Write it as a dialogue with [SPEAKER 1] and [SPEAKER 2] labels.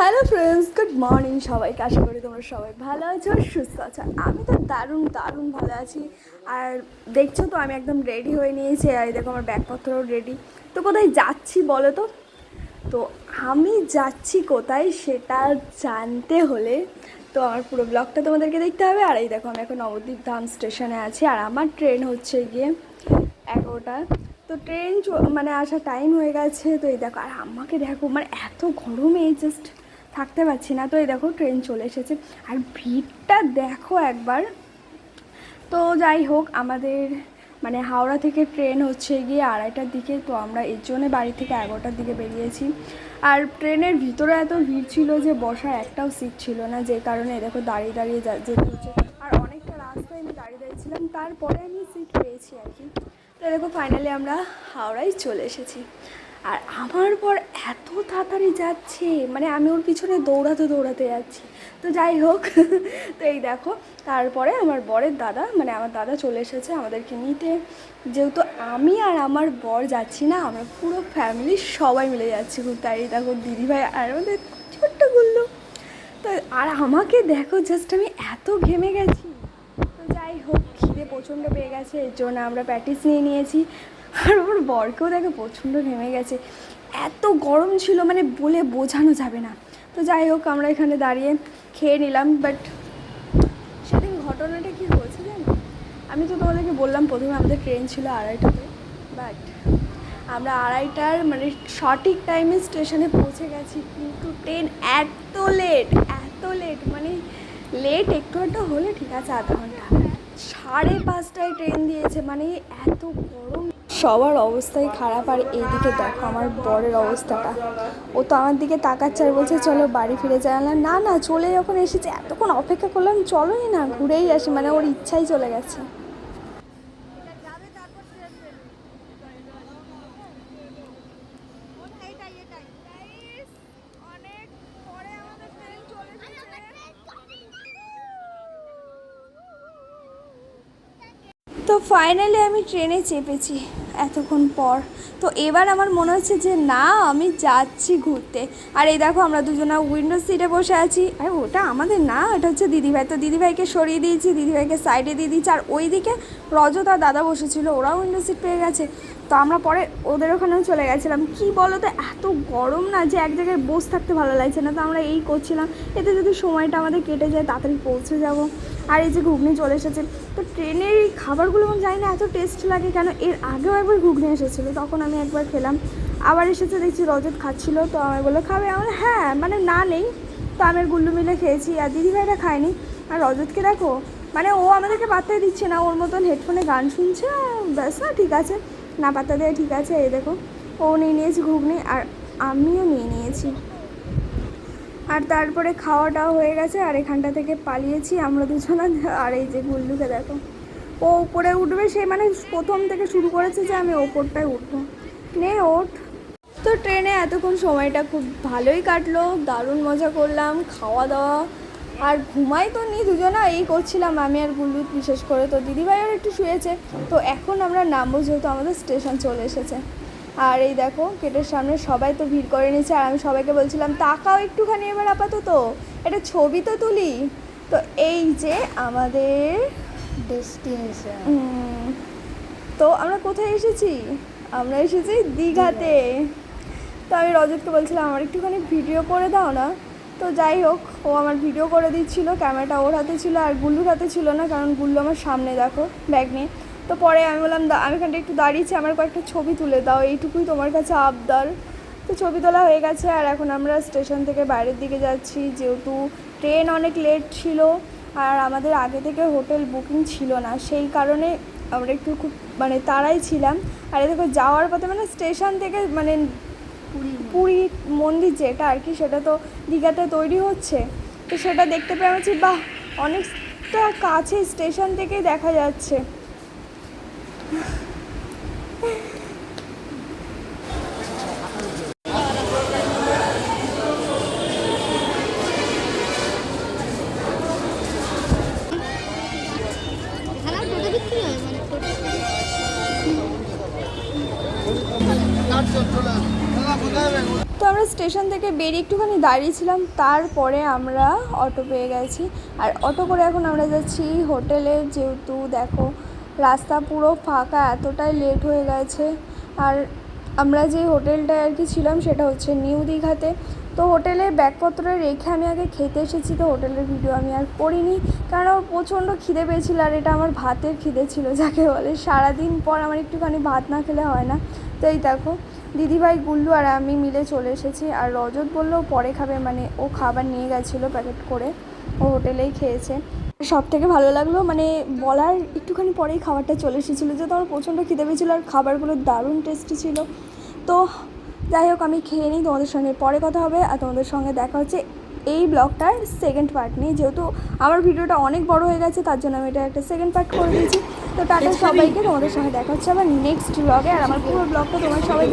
[SPEAKER 1] Hello friends good morning সবাইকে আশা করি তোমরা সবাই ভালো আছো, সুস্থ আছো। আমি তো দারুণ দারুণ ভালো আছি। আর দেখছ তো, আমি একদম রেডি হয়ে নিয়েছি। আর দেখো, আমার ব্যাগপত্রও রেডি তো কোথায় যাচ্ছি বলো তো? তো আমি যাচ্ছি কোথায় সেটা জানতে হলে তো আমার পুরো ব্লগটা তোমাদেরকে দেখতে হবে। আর এই দেখো, আমি এখন নবদ্বীপ ধাম স্টেশনে আছি। আর আমার ট্রেন হচ্ছে গিয়ে এগারোটা। তো ট্রেন মানে আসার টাইম হয়ে গেছে। তো এই দেখো, আর আমাকে দেখো মানে এত গরমে জাস্ট থাকতে পারছি না। তো এই দেখো ট্রেন চলে এসেছে। আর ভিড়টা দেখো একবার। তো যাই হোক, আমাদের মানে হাওড়া থেকে ট্রেন হচ্ছে গিয়ে আড়াইটার দিকে। তো আমরা এর জন্য বাড়ি থেকে এগারোটার দিকে বেরিয়েছি। আর ট্রেনের ভিতরে এত ভিড় ছিল যে বসার একটাও সিট ছিল না, যে কারণে দেখো দাঁড়িয়ে দাঁড়িয়ে যেতে হচ্ছে। আর অনেকটা রাস্তায় আমি দাঁড়িয়ে দাঁড়িয়েছিলাম, তারপরে আমি সিট পেয়েছি আর কি। তো দেখো ফাইনালি আমরা হাওড়ায় চলে এসেছি। আর আমার পর এত তাড়াতাড়ি যাচ্ছে মানে আমি ওর পিছনে দৌড়াতে দৌড়াতে যাচ্ছি। তো যাই হোক, তো এই দেখো, তারপরে আমার বরের দাদা মানে আমার দাদা চলে এসেছে আমাদেরকে নিতে। যেহেতু আমি আর আমার বর যাচ্ছি না, আমরা পুরো ফ্যামিলি সবাই মিলে যাচ্ছি এই দেখো, দিদিভাই আর আমাদের ছোট্ট গুল্লু। তো আর আমাকে দেখো জাস্ট আমি এত ঘেমে গেছি। তো যাই হোক, খিদে প্রচণ্ড পেয়ে গেছে, এর জন্য আমরা প্র্যাকটিস নিয়ে নিয়েছি। আর ওর বরকেও দেখো প্রচণ্ড নেমে গেছে। এত গরম ছিল মানে বলে বোঝানো যাবে না। তো যাই হোক, আমরা এখানে দাঁড়িয়ে খেয়ে নিলাম বাট সেদিন ঘটনাটা কি হয়েছে জানো? আমি তো তোমাদেরকে বললাম, প্রথমে আমাদের ট্রেন ছিল আড়াইটাতে বাট আমরা আড়াইটার মানে সঠিক টাইমে স্টেশনে পৌঁছে গেছি, কিন্তু ট্রেন এত লেট এত লেট মানে লেট একটু একটু হলে ঠিক আছে, আধা ঘণ্টা। সাড়ে পাঁচটায় ট্রেন দিয়েছে মানে এত গরম। সবার অবস্থাই খারাপ আর এইদিকে দেখো আমার বরের অবস্থাটা। ও তো আমার দিকে তাকাচ্ছে আর বলছে, চলো বাড়ি ফিরে যায় না না, চলে যখন এসেছে, এতক্ষণ অপেক্ষা করলাম, চলোই না, ঘুরেই আসি। মানে ওর ইচ্ছাই চলে গেছে। তো ফাইনালি আমি ট্রেনে চেপেছি এতক্ষণ পর। তো এবার আমার মনে হচ্ছে যে না, আমি যাচ্ছি ঘুরতে। আর এই দেখো আমরা দুজনা উইন্ডো সিটে বসে আছি। আর ওটা আমাদের না, এটা হচ্ছে দিদিভাই। তো দিদিভাইকে সরিয়ে দিয়েছি, দিদিভাইকে সাইডে দিয়ে দিয়েছি। আর ওইদিকে রজত আর দাদা বসেছিল, ওরাও উইন্ডো সিট পেয়ে গেছে। তো আমরা পরে ওদের ওখানেও চলে গেছিলাম। কি বলো তো এত গরম না যে এক জায়গায় বসে থাকতে ভালো লাগছে না। তো আমরা এই করছিলাম, এতে যদি সময়টা আমাদের কেটে যায় তাড়াতাড়ি পৌঁছে যাব। আর এই যে ঘুগনি চলে এসেছে, তো ট্রেনের এই খাবারগুলো আমি জানি না এত টেস্ট লাগে কেন, এর আগেও একবার ঘুগনি এসেছিল, তখন আমি একবার খেলাম। আবার এসেছে দেখছি রজত খাচ্ছিলো, তো আমি বলল, খাবে? আমার হ্যাঁ মানে না নেই। তো আমি গুল্লু মিলে খেয়েছি, আর দিদিভাইটা খায়নি। আর রজতকে দেখো মানে ও আমাদেরকে পাত্তাই দিচ্ছে না, ওর মতন হেডফোনে গান শুনছে, ব্যাস না, ঠিক আছে। না পাত্তা দেয়, ঠিক আছে? এই দেখো, ও নিয়ে নিয়েছি ঘুগনি আর আমিও নিয়ে নিয়েছি। আর তারপরে খাওয়াটাও হয়ে গেছে আর এখানটা থেকে পালিয়েছি আমরা দুজনা। আর এই যে গুল্লুকে দেখো, ও উপরে উঠবে, সে মানে প্রথম থেকে শুরু করেছে যে আমি ওপরটায় উঠবো। নে, ওঠ। তো ট্রেনে এতক্ষণ সময়টা খুব ভালোই কাটলো, দারুণ মজা করলাম, খাওয়া দাওয়া আর ঘুমাই তো নি দুজনা এই করছিলাম আমি আর গুল্লু বিশেষ করে তো দিদিভাইও একটু শুয়েছে তো এখন আমরা নামবো যেহেতু আমাদের স্টেশন চলে এসেছে। আর এই দেখো গেটের সামনে সবাই তো ভিড় করে নিয়েছে আর আমি সবাইকে বলছিলাম তাকাও একটুখানি এবার আপাতত এটা ছবি তো তুলি। তো এই যে আমাদের
[SPEAKER 2] ডেস্টিনেশন।
[SPEAKER 1] তো আমরা কোথায় এসেছি? আমরা এসেছি দীঘাতে। তো আমি রজতকে বলছিলাম আমার একটুখানি ভিডিও করে দাও না। তো যাই হোক, ও আমার ভিডিও করে দিচ্ছিল ক্যামেরাটা ওর হাতে ছিল আর গুল্লুর হাতে ছিল না, কারণ গুল্লু আমার সামনে, দেখো ব্যাগ নিয়ে। তো পরে আমি বললাম, "দা- আমি এখানটা একটু দাঁড়িয়েছি, আমার কয়েকটা ছবি তুলে দাও, এইটুকুই তোমার কাছে আবদার। তো ছবি তোলা হয়ে গেছে, আর এখন আমরা স্টেশন থেকে বাইরের দিকে যাচ্ছি, যেহেতু ট্রেন অনেক লেট ছিল, আর আমাদের আগে থেকে হোটেল বুকিং ছিল না, সেই কারণে আমরা একটু খুব মানে তাড়াই ছিলাম। আর এ দেখো, যাওয়ার পথে মানে স্টেশন থেকে মানে
[SPEAKER 2] পুরী
[SPEAKER 1] মন্দির যেটা আর কি সেটা তো দীঘাতে তৈরি হচ্ছে। তো সেটা দেখতে পেয়ে আমি বাহ অনেকটা কাছে স্টেশন থেকেই দেখা যাচ্ছে।
[SPEAKER 2] এখানে টোটো বিক্রি হয় মানে টোটো
[SPEAKER 1] তো আমরা স্টেশন থেকে বেরিয়ে একটুখানি দাঁড়িয়েছিলাম তারপরে আমরা অটো পেয়ে গেছি। আর অটো করে এখন আমরা যাচ্ছি হোটেলে, যেহেতু দেখো রাস্তা পুরো ফাঁকা, এতটাই লেট হয়ে গেছে। আর আমরা যে হোটেলটায় আর কি ছিলাম, সেটা হচ্ছে নিউ দীঘাতে। তো হোটেলে ব্যাগপত্র রেখে আমি আগে খেতে এসেছি, তো হোটেলের ভিডিও আমি আর করিনি। কারণ আমার প্রচণ্ড খিদে পেয়েছিল, আর এটা আমার ভাতের খিদে ছিল, যাকে বলে সারাদিন পর আমার একটুখানি ভাত না খেলে হয় না। তো এই দেখো, দিদিভাই, গুল্লু আর আমি মিলে চলে এসেছি। আর রজত বলল, পরে খাবে। মানে ও খাবার নিয়ে গেছিল প্যাকেট করে। ও হোটেলেই খেয়েছে। সব থেকে ভালো লাগল মানে বলার একটুখানি পরেই খাবারটা চলে এসেছিল যে আমার প্রচণ্ড খিদে পেয়েছিলো আর খাবারগুলো দারুণ টেস্টি ছিল। তো যাই হোক আমি খেয়ে নিই তোমাদের সঙ্গে। পরে কথা হবে আর তোমাদের সঙ্গে দেখা হচ্ছে এই ব্লগটার সেকেন্ড পার্ট নিয়ে। যেহেতু আমার ভিডিওটা অনেক বড় হয়ে গেছে তার জন্য আমি এটা একটা সেকেন্ড পার্ট করে দিয়েছি। তো টাটা সবাইকে তোমাদের সঙ্গে দেখা হচ্ছে আবার নেক্সট ব্লগে আর আমার পুরো ব্লগটা তোমার সবাই